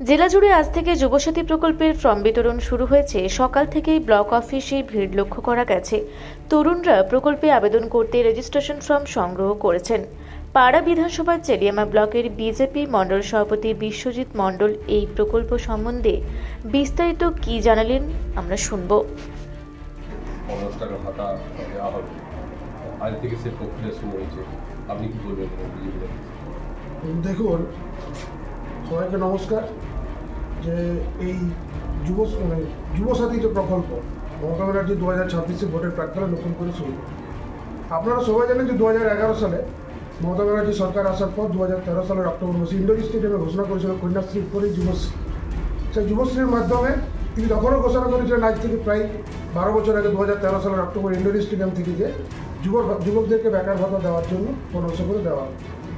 জেলা জুড়ে আজ থেকে যুবসাথী প্রকল্পের ফর্ম বিতরণ শুরু হয়েছে। সকাল থেকেই ব্লক অফিসে ভিড় লক্ষ্য করা গেছে। তরুণরা প্রকল্পে আবেদন করতে রেজিস্ট্রেশন ফর্ম সংগ্রহ করেছেন। পাড়া বিধানসভার চেরিয়ামা ব্লকের বিজেপি মণ্ডল সভাপতি বিশ্বজিৎ মণ্ডল এই প্রকল্প সম্বন্ধে বিস্তারিত কি জানালেন আমরা শুনব। পঞ্চাশ টাকা ভাতা দেওয়া হবে। আজ থেকে সে প্রক্রিয়া শুরু হয়েছে। আপনি কি বলবেন? দেখুন সবাইকে নমস্কার। যে এই যুব মানে যুবসাথী যে প্রকল্প, মমতা ব্যানার্জি দু হাজার ছাব্বিশে ভোটের প্রাক্কালে নতুন করে শুরু আপনারা সবাই জানেন যে দু হাজার এগারো সালে মমতা ব্যানার্জি সরকার আসার পর দু হাজার তেরো সালের অক্টোবর মাসে ইন্ডোর স্টেডিয়ামে ঘোষণা করেছিল কন্যাশ্রী করে যুবশ্রী। সেই যুবশ্রীর মাধ্যমে তিনি তখনও ঘোষণা করেছিলেন আজ থেকে প্রায় বারো বছর আগে দু হাজার তেরো সালের অক্টোবর ইন্ডোর স্টেডিয়াম থেকে যে যুবক যুবকদেরকে বেকার ভাতা দেওয়ার জন্য পরামর্শ করে দেওয়া।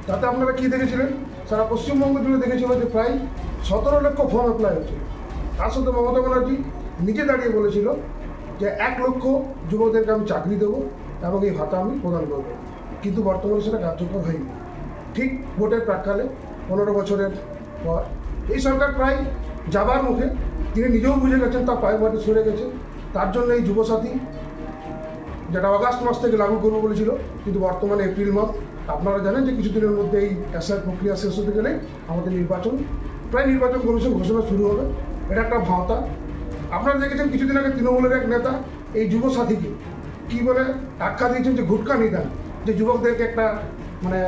তাতে আপনারা কী দেখেছিলেন? সারা পশ্চিমবঙ্গ জুড়ে দেখেছিল যে প্রায় সতেরো লক্ষ ফর্ম অ্যাপ্লাই হয়েছিল তার সাথে মমতা ব্যানার্জি নিজে দাঁড়িয়ে বলেছিল যে এক লক্ষ যুবকদেরকে আমি চাকরি দেবো এবং এই ভাতা আমি প্রদান করব। কিন্তু বর্তমানে সেটা কার্যকর হয়নি। ঠিক ভোটের প্রাককালে পনেরো বছরের পর এই সরকার প্রায় যাবার মুখে তিনি নিজেও বুঝে গেছেন, তার পায়ের মাটি সরে গেছে। তার জন্য এই যুবসাথী যেটা অগাস্ট মাস থেকে লাগু করব বলেছিল, কিন্তু বর্তমানে এপ্রিল মাস। আপনারা জানেন যে কিছুদিনের মধ্যে এই এসআর প্রক্রিয়া শেষ হতে গেলে আমাদের নির্বাচন, প্রায় নির্বাচন কমিশন ঘোষণা শুরু হবে। এটা একটা ভাওতা। আপনারা দেখেছেন কিছুদিন আগে তৃণমূলের এক নেতা এই যুব সাথীকে কী বলে আখ্যা দিয়েছেন যে ঘুটকা নিদান, যে যুবকদেরকে একটা মানে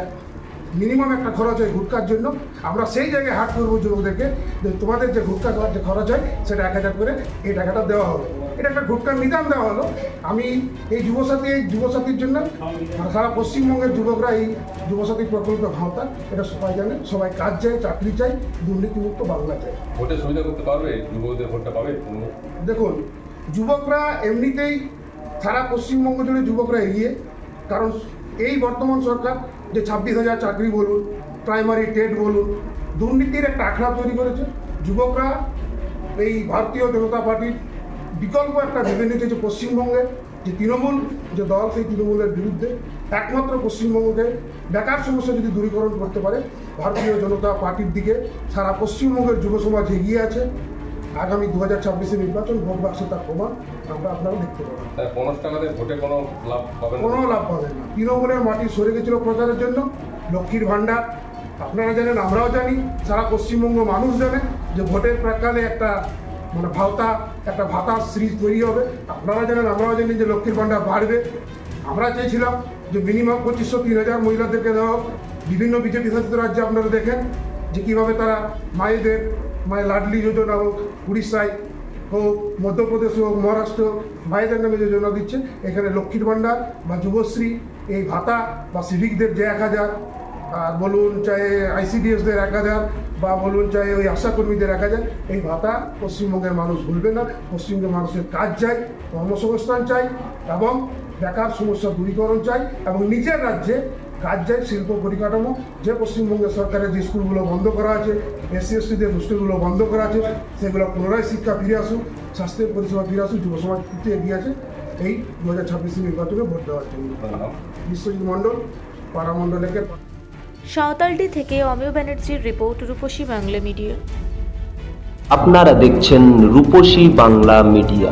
মিনিমাম একটা খরচ হয় ঘুটকার জন্য। আমরা সেই জায়গায় হাট করব যুবকদেরকে যে তোমাদের যে ঘুটকা দেওয়ার যে খরচ হয় সেটা এক হাজার করে এই টাকাটা দেওয়া হবে। এটা একটা ঘুটকার নিদান দেওয়া হলো। আমি এই যুবসাথী এই যুবসাথীর জন্য মানে সারা পশ্চিমবঙ্গের যুবকরা এই যুবসাথী প্রকল্প ভাওতা এটা সবাই জানে সবাই কাজ চায় চাকরি চাই দুর্নীতিমুক্ত বাংলা চাই ভোটে সুবিধা করতে পারবে? যুবকদের ভোটটা পাবে? দেখুন যুবকরা এমনিতেই সারা পশ্চিমবঙ্গ জুড়ে যুবকরা এগিয়ে কারণ এই বর্তমান সরকার যে ছাব্বিশ হাজার চাকরি বলুন প্রাইমারি টেট বলুন, দুর্নীতির একটা আখড়া তৈরি করেছে। যুবকরা, এই ভারতীয় জনতা পার্টির বিকল্প একটা ভেবে নিয়েছে যে পশ্চিমবঙ্গে, যে তৃণমূল যে দল, সেই তৃণমূলের বিরুদ্ধে একমাত্র পশ্চিমবঙ্গকে বেকার সমস্যা যদি দূরীকরণ করতে পারে, ভারতীয় জনতা পার্টির দিকে সারা পশ্চিমবঙ্গের যুব সমাজ এগিয়ে আছে। আগামী দু হাজার ছাব্বিশে নির্বাচন ভোট বাক্সে তার প্রমাণ আমরা আপনারা দেখতে ভোটে কোনো লাভ পাবেন না? কোনো লাভ পাবেন না। তৃণমূলের মাটি সরে গেছিল প্রচারের জন্য। লক্ষ্মীর ভাণ্ডার আপনারা জানেন আমরাও জানি সারা পশ্চিমবঙ্গ মানুষ জানে যে ভোটের প্রাকালে একটা মানে ভাওতা একটা ভাতা সিরিজ তৈরি হবে। আপনারা জানেন আমরাও জানি যে লক্ষ্মীর ভাণ্ডার বাড়বে। আমরা চেয়েছিলাম যে মিনিমাম পঁচিশশো তিন হাজার মহিলাদেরকে দেওয়া বিভিন্ন বিজেপি শাসিত রাজ্যে আপনারা দেখেন যে কীভাবে তারা মায়েদের মায়ের লাডলি যোজনা হোক, উড়িষ্যায় হোক, মধ্যপ্রদেশ হোক, মহারাষ্ট্র ভাইদের নামে যোজনা দিচ্ছে, এখানে লক্ষ্মীর ভাণ্ডার বা যুবশ্রী, এই ভাতা বা সিভিকদের যে এক হাজার, আর বলুন চাই আইসিডিএসদের এক হাজার, বা বলুন চাই ওই আশাকর্মীদের এক হাজার, এই ভাতা পশ্চিমবঙ্গের মানুষ ভুলবে না। পশ্চিমবঙ্গের মানুষের কাজ চাই, কর্মসংস্থান চাই, এবং বেকার সমস্যা দূরীকরণ চাই, এবং নিজের রাজ্যে কাজ চাই শিল্প পরিকাঠামো যে পশ্চিমবঙ্গের সরকারের যে স্কুলগুলো বন্ধ করা আছে এসসি এসটিদের হোস্টেলগুলো বন্ধ করা আছে সেগুলো পুনরায় শিক্ষা ফিরে আসুক স্বাস্থ্যের পরিষেবা ফিরে আসুক যুব সমাজ কিন্তু এগিয়ে আছে এই দু হাজার ছাব্বিশে নির্বাচনে ভোট দেওয়ার জন্য। বিশ্বজিৎ মণ্ডল পাড়া মণ্ডলের সাঁওতালটি থেকে অমিয় ব্যানার্জির রিপোর্ট রূপসী বাংলা মিডিয়া। আপনারা দেখছেন রূপসী বাংলা মিডিয়া।